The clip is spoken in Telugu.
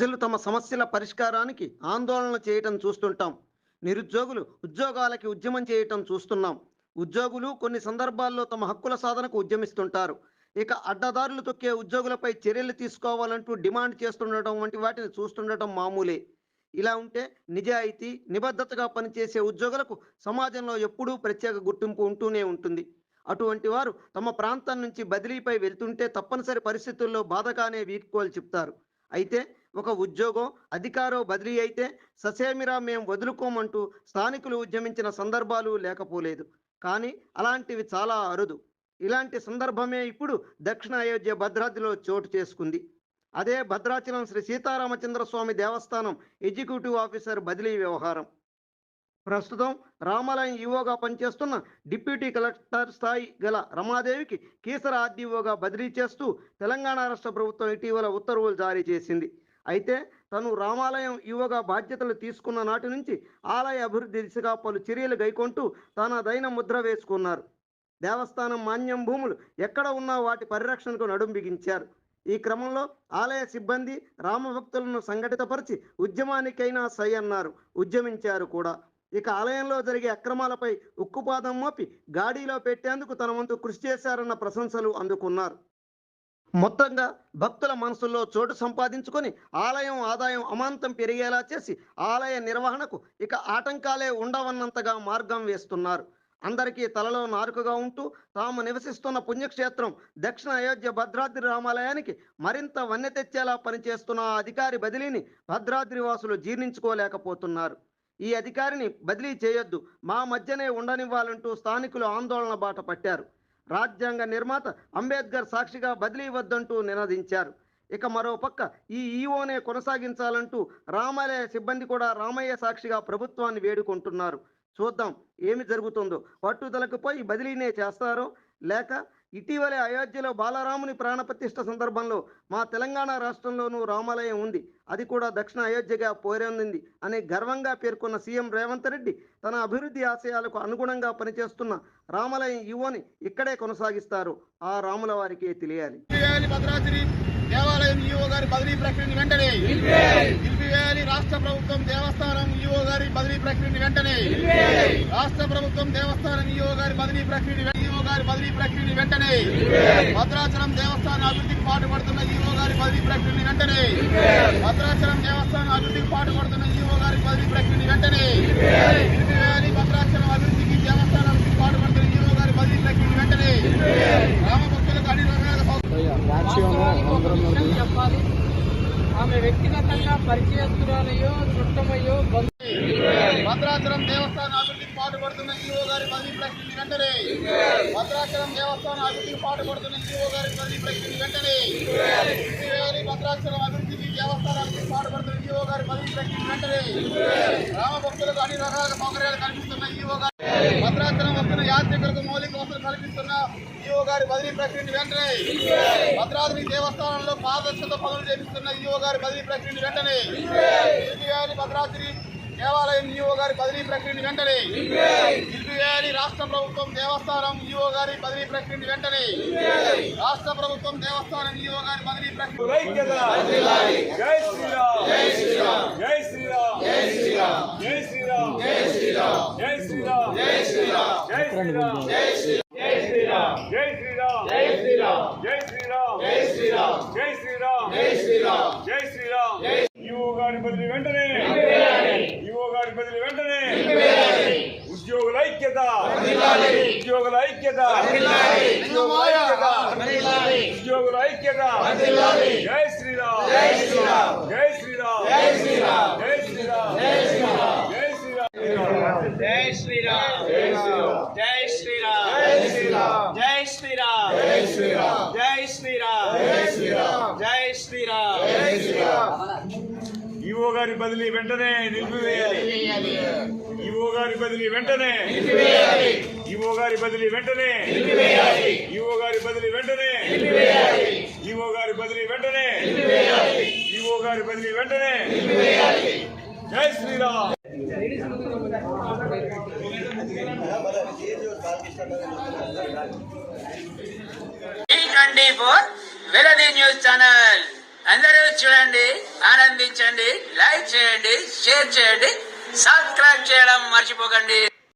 ప్రజలు తమ సమస్యల పరిష్కారానికి ఆందోళన చేయటం చూస్తుంటాం. నిరుద్యోగులు ఉద్యోగాలకి ఉద్యమం చేయటం చూస్తున్నాం. ఉద్యోగులు కొన్ని సందర్భాల్లో తమ హక్కుల సాధనకు ఉద్యమిస్తుంటారు. ఇక అడ్డదారులు తొక్కే ఉద్యోగులపై చర్యలు తీసుకోవాలంటూ డిమాండ్ చేస్తుండటం వంటి వాటిని చూస్తుండటం మామూలే. ఇలా ఉంటే నిజాయితీ నిబద్ధతగా పనిచేసే ఉద్యోగులకు సమాజంలో ఎప్పుడూ ప్రత్యేక గుర్తింపు ఉంటూనే ఉంటుంది. అటువంటి వారు తమ ప్రాంతం నుంచి బదిలీపై వెళ్తుంటే తప్పనిసరి పరిస్థితుల్లో బాధగానే వీడ్కోలు చెప్తారు. అయితే ఒక ఉద్యోగం అధికారో బదిలీ అయితే ససేమిరా మేం వదులుకోమంటూ స్థానికులు ఉద్యమించిన సందర్భాలు లేకపోలేదు. కానీ అలాంటివి చాలా అరుదు. ఇలాంటి సందర్భమే ఇప్పుడు దక్షిణ అయోధ్య భద్రాద్రిలో చోటు చేసుకుంది. అదే భద్రాచలం శ్రీ సీతారామచంద్ర స్వామి దేవస్థానం ఎగ్జిక్యూటివ్ ఆఫీసర్ బదిలీ వ్యవహారం. ప్రస్తుతం రామాలయం ఈవోగా పనిచేస్తున్న డిప్యూటీ కలెక్టర్ స్థాయి గల రమాదేవికి కీసర ఆర్డీఓగా బదిలీ చేస్తూ తెలంగాణ రాష్ట్ర ప్రభుత్వం ఇటీవల ఉత్తర్వులు జారీ చేసింది. అయితే తను రామాలయం యువగా బాధ్యతలు తీసుకున్న నాటి నుంచి ఆలయ అభివృద్ధి దిశగా పలు చర్యలు గైకొంటూ తనదైన ముద్ర వేసుకున్నారు. దేవస్థానం మాన్యం భూములు ఎక్కడ ఉన్నా వాటి పరిరక్షణకు నడుం బిగించారు. ఈ క్రమంలో ఆలయ సిబ్బంది రామభక్తులను సంఘటితపరిచి ఉద్యమానికైనా సై అన్నారు. ఉద్యమించారు కూడా. ఇక ఆలయంలో జరిగే అక్రమాలపై ఉక్కుపాదం మోపి గాడిలో పెట్టేందుకు తన వంతు కృషి చేశారన్న ప్రశంసలు అందుకున్నారు. మొత్తంగా భక్తుల మనసుల్లో చోటు సంపాదించుకొని ఆలయం ఆదాయం అమాంతం పెరిగేలా చేసి ఆలయ నిర్వహణకు ఇక ఆటంకాలే ఉండవన్నంతగా మార్గం వేస్తున్నారు. అందరికీ తలలో నారుకగా ఉంటూ తాము నివసిస్తున్న పుణ్యక్షేత్రం దక్షిణ అయోధ్య భద్రాద్రి రామాలయానికి మరింత వన్నె తెచ్చేలా పనిచేస్తున్న ఆ అధికారి బదిలీని భద్రాద్రి వాసులు జీర్ణించుకోలేకపోతున్నారు. ఈ అధికారిని బదిలీ చేయొద్దు మా మధ్యనే ఉండనివ్వాలంటూ స్థానికులు ఆందోళన బాట పట్టారు. రాజ్యాంగ నిర్మాత అంబేద్కర్ సాక్షిగా బదిలీ వద్దంటూ నినదించారు. ఇక మరో పక్క ఈ ఈఓనే కొనసాగించాలంటూ రామాలయ సిబ్బంది కూడా రామయ్య సాక్షిగా ప్రభుత్వాన్ని వేడుకుంటున్నారు. చూద్దాం ఏమి జరుగుతుందో. పట్టుదలకు పోయి బదిలీనే చేస్తారో లేక ఇటీవలే అయోధ్యలో బాలరాముని ప్రాణప్రతిష్ఠ సందర్భంలో మా తెలంగాణ రాష్ట్రంలోనూ రామాలయం ఉంది. అది కూడా దక్షిణ అయోధ్యగా పోరొందింది అని గర్వంగా పేర్కొన్న సీఎం రేవంత్ రెడ్డి తన అభివృద్ధి ఆశయాలకు అనుగుణంగా పనిచేస్తున్న రామాలయం యువని ఇక్కడే కొనసాగిస్తారు. ఆ రాముల వారికే తెలియాలి. దేవాలయం ఈఓ గారి బదిలీ ప్రక్రియని వెంటనే. నిలిపివేయాలి రాష్ట్ర ప్రభుత్వం దేవస్థానం ఈఓ గారి బదిలీ ప్రక్రియని వెంటనే. రాష్ట్ర ప్రభుత్వం దేవస్థానం ఈఓ గారి బదిలీ ప్రక్రియని ఈఓ గారి బదిలీ ప్రక్రియని వెంటనే. భద్రాచలం దేవస్థానం అభివృద్ధికి పాటుపడుతున్న ఈఓ గారి బదిలీ ప్రక్రియని వెంటనే భద్రాచలం దేవస్థానం అభివృద్ధికి పాటుపడుతున్న ఈఓ గారి బదిలీ ప్రక్రియని వెంటనే నిలిపివేయాలి భద్రాచలం అభివృద్ధికి దేవస్థానం అభివృద్ధికి పాటుపడుతున్న ఈఓ గారి బదిలీ ప్రక్రియని వెంటనే రామభక్తులకు అన్ని రకాల చెప్పాలి. ఆమె వ్యక్తిగతంగా పరిచయస్తురాలయో చుట్టమయ్యో బంధు భద్రాచలం దేవస్థానం అభివృద్ధికి పాటుపడుతున్న ఈఓ గారి బదిలీ ప్రక్రియని వెంటనే భద్రాచలం దేవస్థానం అభివృద్ధికి పాటుపడుతున్న ఈఓ గారి బదిలీ ప్రక్రియని వెంటనే శ్రీవేలి భద్రాచలం అభివృద్ధికి దేవస్థానానికి పాటుపడుతున్న ఈఓ గారి బదిలీ ప్రక్రియని వెంటనే రామ భక్తులకు అన్ని రకాల సౌకర్యాలు కల్పిస్తున్న ఈఓ గారి భద్రాచలం వస్తున్న యాత్రికులకు మౌలిక వసతులు కల్పిస్తున్న ఈఓ గారి బదిలీ ప్రక్రియని వెంటనే భద్రాద్రి దేవస్థానంలో పాదర్శత పనులు చేపిస్తున్న ఈఓ గారి బదిలీ ప్రక్రియని వెంటనే భద్రాద్రి దేవాలయం ఈఓ గారి బదిలీ ప్రక్రియని వెంటనే నిలిపివేయాలి రాష్ట్ర ప్రభుత్వం దేవస్థానం ఈఓ గారి బదిలీ ప్రక్రియని వెంటనే రాష్ట్ర ప్రభుత్వం దేవస్థానం ఈఓ గారి బదిలీ ప్రక్రియ ఐక్యత జై శ్రీరామ్ జై శ్రీరామ్ జై శ్రీరామ్ జై శ్రీరామ్ జై శ్రీరామ్ జై శ్రీరామ్ జై శ్రీరామ్ జై శ్రీరామ్ జై శ్రీరామ్ జై శ్రీరామ్ జై శ్రీరామ్ జై శ్రీరామ్ జై శ్రీరామ్ జై శ్రీరామ్ జై శ్రీరామ్ జై శ్రీరామ్ జై శ్రీరామ్ యువ గారి బదిలీ వెంటనే యువ గారి బదిలీ వెంటనే ఉద్యోగుల ఐక్యత ఉద్యోగుల ఐక్యత ఉద్యోగుల ఐక్యత జై శ్రీరామ్ జై శ్రీరామ్ జై శ్రీరామ్ జై శ్రీరామ్ జై శ్రీరామ్ జై శ్రీరామ్ జై శ్రీరామ్ జై శ్రీరామ్ జై శ్రీరామ్ జై శ్రీరామ్ జై శ్రీరామ్ జై శ్రీరామ్ జై శ్రీరామ్ జై శ్రీరామ్ జై శ్రీరామ్ ఈవో గారి బదిలీ వెంటనే నిలిపివేయాలి ఈవో గారి బదిలీ వెంటనే ఈవో గారి బదిలీ వెంటనే. ఈవో గారి బదిలీ వెంటనే. ఈవో గారి బదిలీ వెంటనే. ఈవో గారి బదిలీ వెంటనే. జై శ్రీరామ్. ట్వంటీ ఫోర్ వెలది న్యూస్ ఛానల్. అందరూ చూడండి ఆనందించండి లైక్ చేయండి షేర్ చేయండి సబ్స్క్రైబ్ చేయడం మర్చిపోకండి.